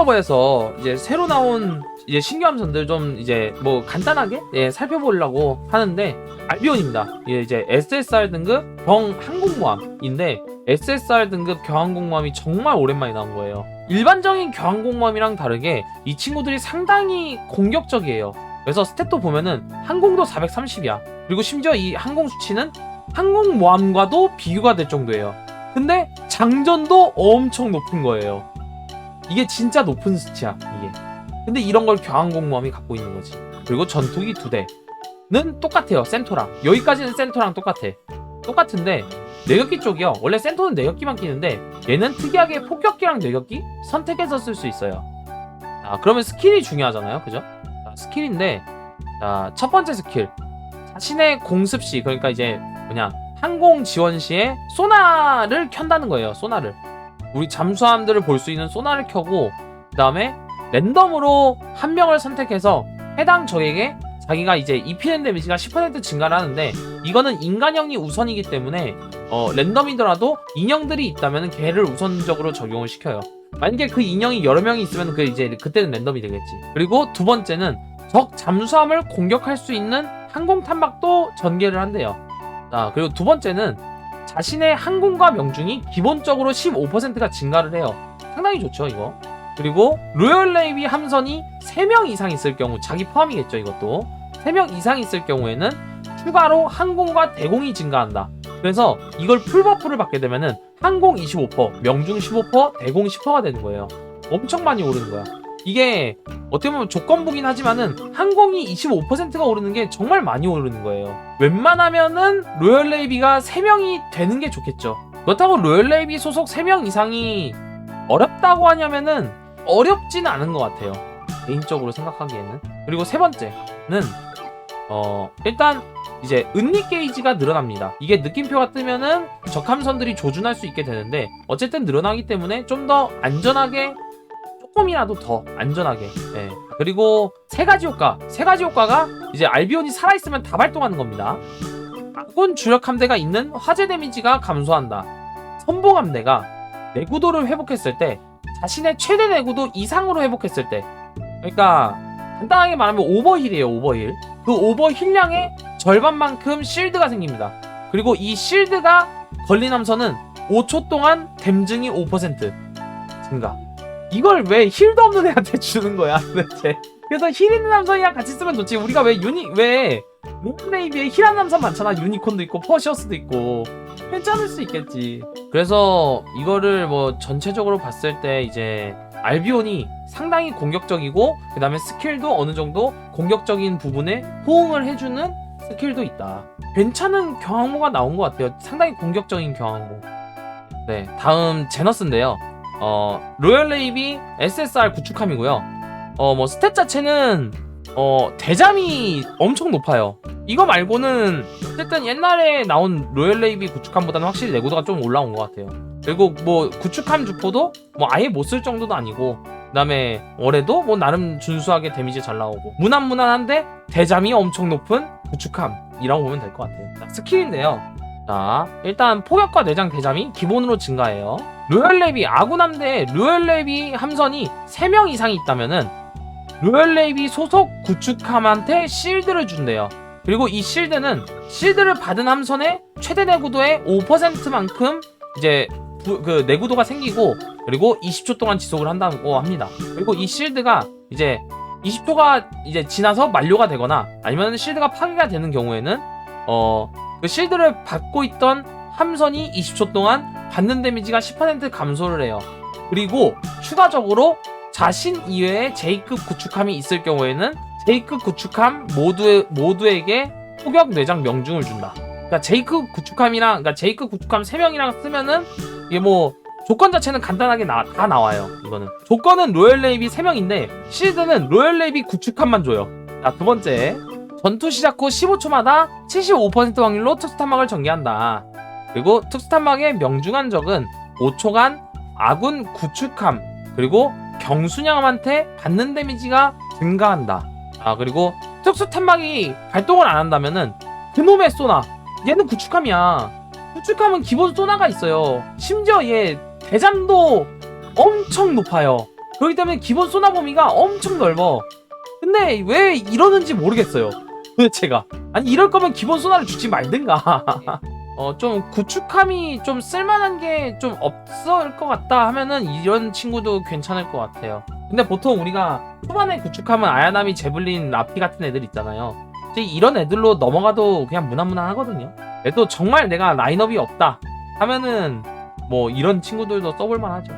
서버에서 이제 새로 나온 이제 신규 함선들 좀 이제 뭐 간단하게 예, 살펴보려고 하는데 알비온입니다. 이게 이제 SSR 등급 경 항공모함인데 SSR 등급 경항공모함이 정말 오랜만에 나온 거예요. 일반적인 경항공모함이랑 다르게 이 친구들이 상당히 공격적이에요. 그래서 스탯도 보면은 항공도 430이야. 그리고 심지어 이 항공 수치는 항공모함과도 비교가 될 정도예요. 근데 장전도 엄청 높은 거예요. 이게 진짜 높은 수치야, 이게. 근데 이런 걸 경항공모함이 갖고 있는 거지. 그리고 전투기 두 대는 똑같아요, 센토랑. 여기까지는 센토랑 똑같아. 똑같은데, 내격기 쪽이요. 원래 센토는 내격기만 끼는데, 얘는 특이하게 폭격기랑 내격기 선택해서 쓸 수 있어요. 아, 그러면 스킬이 중요하잖아요, 그죠? 자, 스킬인데, 자, 첫 번째 스킬. 자신의 공습 시, 그러니까 이제, 뭐냐, 항공 지원 시에 소나를 켠다는 거예요, 소나를. 우리 잠수함들을 볼 수 있는 소나를 켜고 그 다음에 랜덤으로 한 명을 선택해서 해당 적에게 자기가 이제 입히는 데미지가 10% 증가를 하는데 이거는 인간형이 우선이기 때문에 어, 랜덤이더라도 인형들이 있다면 걔를 우선적으로 적용을 시켜요. 만약에 그 인형이 여러 명이 있으면 그 이제 그때는 랜덤이 되겠지. 그리고 두 번째는 적 잠수함을 공격할 수 있는 항공 탐박도 전개를 한대요. 자, 그리고 두 번째는 자신의 항공과 명중이 기본적으로 15%가 증가를 해요. 상당히 좋죠, 이거. 그리고 로열 네이비 함선이 3명 이상 있을 경우, 자기 포함이겠죠, 이것도. 3명 이상 있을 경우에는 추가로 항공과 대공이 증가한다. 그래서 이걸 풀버프를 받게 되면은 항공 25%, 명중 15%, 대공 10%가 되는 거예요. 엄청 많이 오르는 거야. 이게 어떻게 보면 조건부긴 하지만은 항공이 25%가 오르는 게 정말 많이 오르는 거예요. 웬만하면은 로열 네이비가 3명이 되는 게 좋겠죠. 그렇다고 로열 네이비 소속 3명 이상이 어렵다고 하냐면은 어렵지는 않은 것 같아요. 개인적으로 생각하기에는. 그리고 세 번째는 어 일단 이제 은리 게이지가 늘어납니다. 이게 느낌표가 뜨면은 적함선들이 조준할 수 있게 되는데 어쨌든 늘어나기 때문에 좀 더 안전하게 조금이라도 더 안전하게. 예. 그리고 세 가지 효과. 세 가지 효과가 이제 알비온이 살아있으면 다 발동하는 겁니다. 아군 주력 함대가 있는 화재 데미지가 감소한다. 선봉 함대가 내구도를 회복했을 때 자신의 최대 내구도 이상으로 회복했을 때 그러니까 간단하게 말하면 오버힐이에요 오버힐 그 오버힐량의 절반만큼 실드가 생깁니다 그리고 이 실드가 걸린 함선은 5초 동안 댐증이 5% 증가 이걸 왜 힐도 없는 애한테 주는 거야 도대체? 그래서 힐 있는 함선이랑 같이 쓰면 좋지. 우리가 왜 유니 왜 롱레이비에 힐한 함선 많잖아. 유니콘도 있고 퍼시어스도 있고. 괜찮을 수 있겠지. 그래서 이거를 뭐 전체적으로 봤을 때 이제 알비온이 상당히 공격적이고 그 다음에 스킬도 어느 정도 공격적인 부분에 호응을 해주는 스킬도 있다. 괜찮은 경항모가 나온 것 같아요. 상당히 공격적인 경항모 네 다음 제너스인데요 어 로열 레이비 SSR 구축함이고요 어 뭐 스탯 자체는 어 대잠이 엄청 높아요 이거 말고는 어쨌든 옛날에 나온 로열 레이비 구축함보다는 확실히 내구도가 좀 올라온 것 같아요. 그리고 뭐 구축함 주포도 뭐 아예 못 쓸 정도도 아니고 그다음에 올해도 뭐 나름 준수하게 데미지 잘 나오고 무난무난한데 대잠이 엄청 높은 구축함이라고 보면 될 것 같아요. 자, 스킬인데요. 자 일단 포격과 내장 대잠이 기본으로 증가해요. 로열 레이비 아군 함대에 로열 레이비 함선이 3명 이상이 있다면은 로열 레이비 소속 구축함한테 실드를 준대요. 그리고 이 실드는 실드를 받은 함선의 최대 내구도의 5%만큼 이제 부- 그 내구도가 생기고 그리고 20초 동안 지속을 한다고 합니다. 그리고 이 실드가 이제 20초가 이제 지나서 만료가 되거나 아니면 실드가 파괴가 되는 경우에는 어 그 실드를 받고 있던 함선이 20초 동안 받는 데미지가 10% 감소를 해요. 그리고 추가적으로 자신 이외에 J급 구축함이 있을 경우에는 J급 구축함 모두 모두에게 포격 내장 명중을 준다. 그러니까 J급 구축함이랑 그러니까 J급 구축함 3명이랑 쓰면은 이게 뭐 조건 자체는 간단하게 나, 다 나와요. 이거는 조건은 로열 네이비 3명인데 실드는 로열 네이비 구축함만 줘요. 자, 두 번째. 전투 시작 후 15초마다 75% 확률로 특수 탄막을 전개한다. 그리고 특수 탄막의 명중한 적은 5초간 아군 구축함 그리고 경순양함한테 받는 데미지가 증가한다. 아 그리고 특수 탄막이 발동을 안 한다면은 그놈의 소나? 얘는 구축함이야. 구축함은 기본 소나가 있어요. 심지어 얘 대잠도 엄청 높아요. 그렇기 때문에 기본 쏘나 범위가 엄청 넓어. 근데 왜 이러는지 모르겠어요 도대체가. 아니 이럴 거면 기본 쏘나를 주지 말든가. 어 좀 구축함이 좀 쓸만한 게 좀 없을 것 같다 하면은 이런 친구도 괜찮을 것 같아요. 근데 보통 우리가 초반에 구축하면 아야나미 제블린 라피 같은 애들 있잖아요. 이제 이런 애들로 넘어가도 그냥 무난무난 하거든요. 그래도 정말 내가 라인업이 없다 하면은 뭐 이런 친구들도 써볼만 하죠.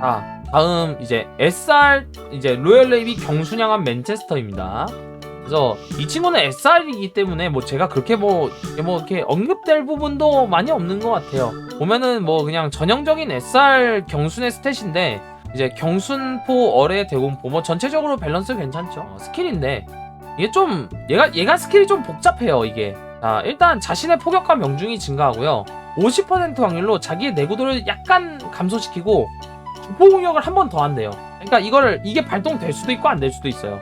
자 다음 이제 SR 이제 로열 레이비 경순양한 맨체스터입니다 그래서 이 친구는 SR이기 때문에 뭐 제가 그렇게 뭐, 뭐 이렇게 언급될 부분도 많이 없는 것 같아요. 보면은 뭐 그냥 전형적인 SR 경순의 스탯인데 이제 경순포 어뢰 대공포 뭐 전체적으로 밸런스 괜찮죠. 어, 스킬인데 이게 좀 얘가 얘가 스킬이 좀 복잡해요 이게. 자 일단 자신의 포격과 명중이 증가하고요. 50% 확률로 자기의 내구도를 약간 감소시키고 주포 공격을 한 번 더 한대요. 그러니까 이거를 이게 발동될 수도 있고 안 될 수도 있어요.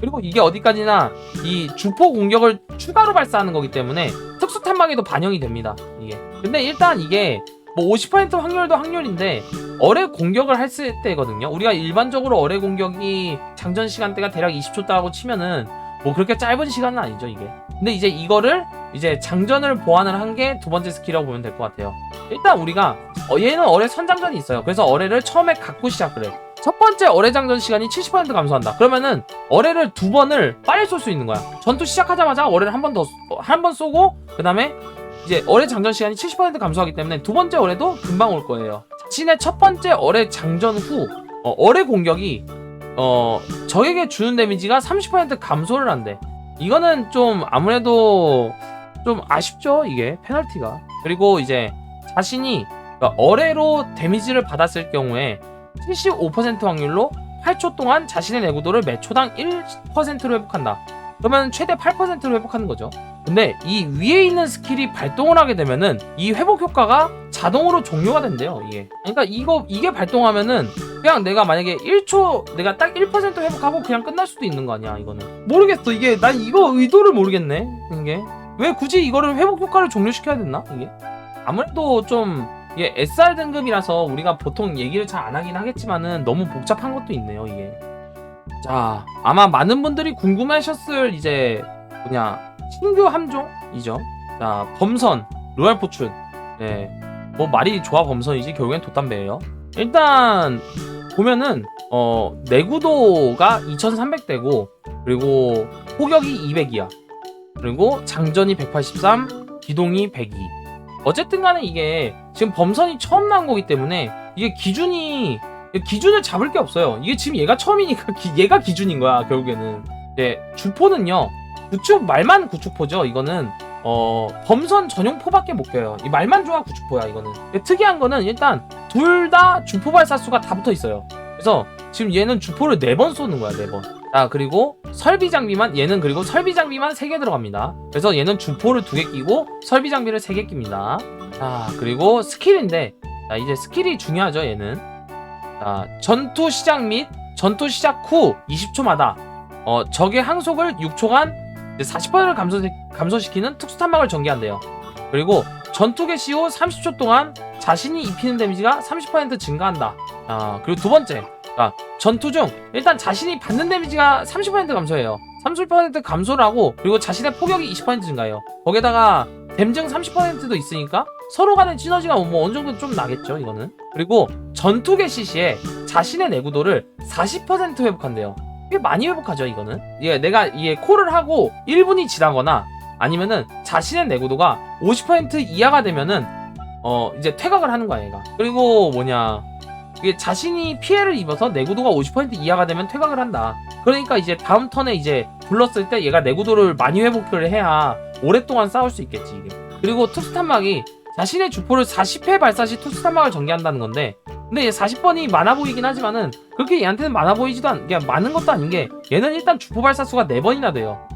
그리고 이게 어디까지나 이 주포 공격을 추가로 발사하는 거기 때문에 특수 탐방에도 반영이 됩니다. 이게. 근데 일단 이게 뭐 50% 확률도 확률인데 어뢰 공격을 했을 때거든요. 우리가 일반적으로 어뢰 공격이 장전 시간대가 대략 20초다라고 치면은 뭐 그렇게 짧은 시간은 아니죠 이게. 근데 이제 이거를 이제 장전을 보완을 한 게 두 번째 스킬이라고 보면 될 것 같아요. 일단 우리가 어, 얘는 어뢰 선장전이 있어요. 그래서 어뢰를 처음에 갖고 시작을 해. 첫 번째 어뢰 장전 시간이 70% 감소한다. 그러면은 어뢰를 두 번을 빨리 쏠 수 있는 거야. 전투 시작하자마자 어뢰를 한 번 더 한 번 쏘고 그다음에 이제 어뢰 장전 시간이 70% 감소하기 때문에 두 번째 어뢰도 금방 올 거예요. 자신의 첫 번째 어뢰 장전 후 어, 어뢰 공격이 어 적에게 주는 데미지가 30% 감소를 한대. 이거는 좀 아무래도 좀 아쉽죠 이게 페널티가. 그리고 이제 자신이 그러니까 어뢰로 데미지를 받았을 경우에 75% 확률로 8초 동안 자신의 내구도를 매 초당 1%로 회복한다. 그러면 최대 8%로 회복하는 거죠. 근데 이 위에 있는 스킬이 발동을 하게 되면은 이 회복 효과가 자동으로 종료가 된대요. 이게. 그러니까 이거 이게 발동하면은 그냥 내가 만약에 1초 내가 딱 1% 회복하고 그냥 끝날 수도 있는 거 아니야 이거는. 모르겠어 이게 난 이거 의도를 모르겠네 이게 왜 굳이 이거를 회복 효과를 종료시켜야 됐나 이게 아무래도 좀 이게 SR 등급이라서 우리가 보통 얘기를 잘 안 하긴 하겠지만은 너무 복잡한 것도 있네요 이게. 자 아마 많은 분들이 궁금하셨을 이제 뭐냐 신규 함종이죠. 자 범선 로얄 포춘. 네뭐 말이 좋아 범선이지 결국엔 돛담배예요. 일단 보면은 어 내구도가 2300대고 그리고 포격이 200이야. 그리고 장전이 183 기동이 102 어쨌든 간에 이게 지금 범선이 처음 나온 거기 때문에 이게 기준이 기준을 잡을 게 없어요. 이게 지금 얘가 처음이니까 기- 얘가 기준인 거야 결국에는. 네, 주포는요. 구축 말만 구축포죠. 이거는 어 범선 전용 포밖에 못 껴요. 이 말만 좋아 구축포야 이거는. 특이한 거는 일단 둘 다 주포 발사수가 다 붙어 있어요. 그래서 지금 얘는 주포를 네 번 쏘는 거야 네 번. 자 그리고 설비 장비만 얘는 그리고 설비 장비만 3개 들어갑니다 그래서 얘는 주포를 2개 끼고 설비 장비를 3개 낍니다 자 그리고 스킬인데 자 이제 스킬이 중요하죠 얘는. 자 전투 시작 및 전투 시작 후 20초마다 어 적의 항속을 6초간 40%를 감소, 감소시키는 특수 탄막을 전개한대요. 그리고 전투 개시 후 30초 동안 자신이 입히는 데미지가 30% 증가한다. 아 그리고 두 번째 자, 전투 중 일단 자신이 받는 데미지가 30% 감소해요. 30% 감소를 하고 그리고 자신의 포격이 20% 증가해요. 거기다가 댐증 30%도 있으니까 서로 간의 시너지가 뭐 어느 정도 좀 나겠죠, 이거는. 그리고 전투 개시 시에 자신의 내구도를 40% 회복한대요. 꽤 많이 회복하죠, 이거는. 이게 내가 이게 콜을 하고 1분이 지나거나 아니면은 자신의 내구도가 50% 이하가 되면은 어 이제 퇴각을 하는 거야, 얘가. 그리고 뭐냐 이게 자신이 피해를 입어서 내구도가 50% 이하가 되면 퇴각을 한다. 그러니까 이제 다음 턴에 이제 불렀을 때 얘가 내구도를 많이 회복을 해야 오랫동안 싸울 수 있겠지 이게. 그리고 투스탄막이 자신의 주포를 40회 발사 시 투스탄막을 전개한다는 건데 근데 얘 40번이 많아 보이긴 하지만은 그렇게 얘한테는 많아 보이지도 않, 그냥 많은 것도 아닌 게 얘는 일단 주포 발사 수가 4번이나 돼요.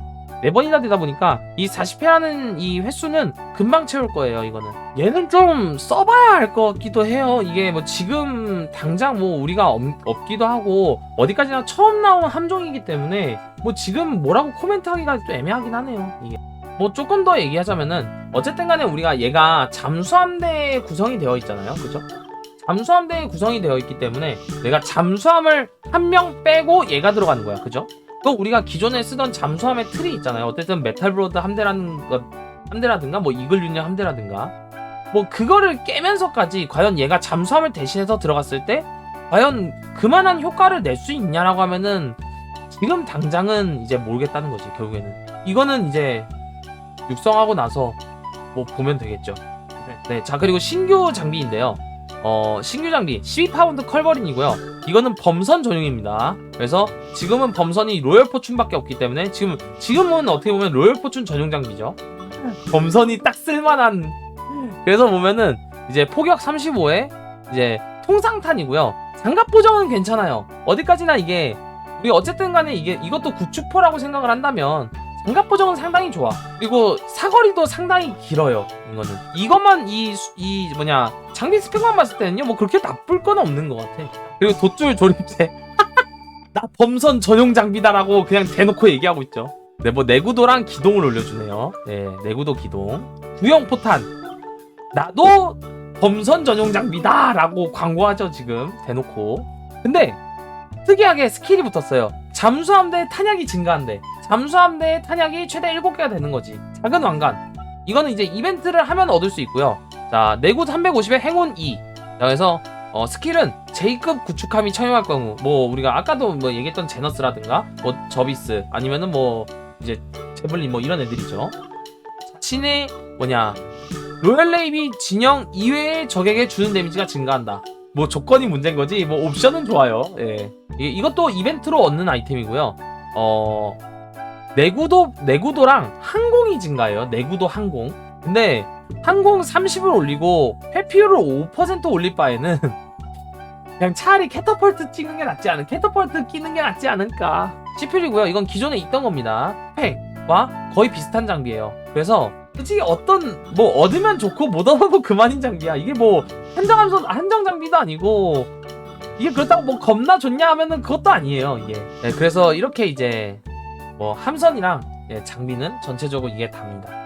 4번이나 되다 보니까 이 40회라는 이 횟수는 금방 채울 거예요 이거는. 얘는 좀 써봐야 할 것 같기도 해요. 이게 뭐 지금 당장 뭐 우리가 없, 없기도 하고 어디까지나 처음 나온 함정이기 때문에 뭐 지금 뭐라고 코멘트 하기가 좀 애매하긴 하네요 이게. 뭐 조금 더 얘기하자면은 어쨌든 간에 우리가 얘가 잠수함대 구성이 되어 있잖아요 그죠? 잠수함대 구성이 되어 있기 때문에 내가 잠수함을 한 명 빼고 얘가 들어가는 거야 그죠? 또 우리가 기존에 쓰던 잠수함의 틀이 있잖아요. 어쨌든 메탈 브로드 함대라는 것 함대라든가 뭐 이글 유니언 함대라든가. 뭐 그거를 깨면서까지 과연 얘가 잠수함을 대신해서 들어갔을 때 과연 그만한 효과를 낼 수 있냐라고 하면은 지금 당장은 이제 모르겠다는 거지 결국에는. 이거는 이제 육성하고 나서 뭐 보면 되겠죠. 네, 자 그리고 신규 장비인데요 어 신규 장비 12파운드 컬버린이고요 이거는 범선 전용입니다 그래서 지금은 범선이 로열 포춘밖에 없기 때문에 지금 지금은 어떻게 보면 로열 포춘 전용 장비죠 범선이 딱 쓸만한 그래서 보면은 이제 포격 35에 이제 통상탄이고요. 장갑 보정은 괜찮아요. 어디까지나 이게 우리 어쨌든 간에 이게 이것도 구축포라고 생각을 한다면 장갑 보정은 상당히 좋아. 그리고 사거리도 상당히 길어요. 이거는 이것만 이 이 뭐냐 장비 스펙만 봤을 때는요 뭐 그렇게 나쁠 건 없는 것 같아. 그리고 돛줄 조립제 나 범선 전용 장비다라고 그냥 대놓고 얘기하고 있죠. 네, 뭐 내구도랑 기동을 올려주네요. 네, 내구도 기동. 구형 포탄. 나도 범선 전용 장비다라고 광고하죠 지금 대놓고. 근데 특이하게 스킬이 붙었어요. 잠수함대 탄약이 증가한대. 잠수함대 탄약이 최대 7개가 되는 거지. 작은 왕관. 이거는 이제 이벤트를 하면 얻을 수 있고요. 자, 내구 350에 행운 2. 자, 그래서 어, 스킬은 J급 구축함이 처형할 경우, 뭐 우리가 아까도 뭐 얘기했던 제너스라든가, 뭐 저비스, 아니면은 뭐 이제 제블린 뭐 이런 애들이죠. 자신의 뭐냐 로얄 레이비 진영 이외의 적에게 주는 데미지가 증가한다. 뭐 조건이 문제인 거지. 뭐 옵션은 좋아요. 예. 이, 이것도 이벤트로 얻는 아이템이고요. 어 내구도 내구도랑 항공이 증가해요. 내구도 항공. 근데 항공 30을 올리고 회피율을 5% 올릴 바에는 그냥 차라리 캐터펄트 찍는 게 낫지 않은 캐터펄트 끼는 게 낫지 않을까. 시필이고요. 이건 기존에 있던 겁니다. 팩과 거의 비슷한 장비예요. 그래서 솔직히 어떤 뭐 얻으면 좋고 못 얻어도 그만인 장비야. 이게 뭐 한정 함선 한정 장비도 아니고 이게 그렇다고 뭐 겁나 좋냐 하면은 그것도 아니에요. 이게. 네, 그래서 이렇게 이제 뭐 함선이랑 예, 장비는 전체적으로 이게 답니다.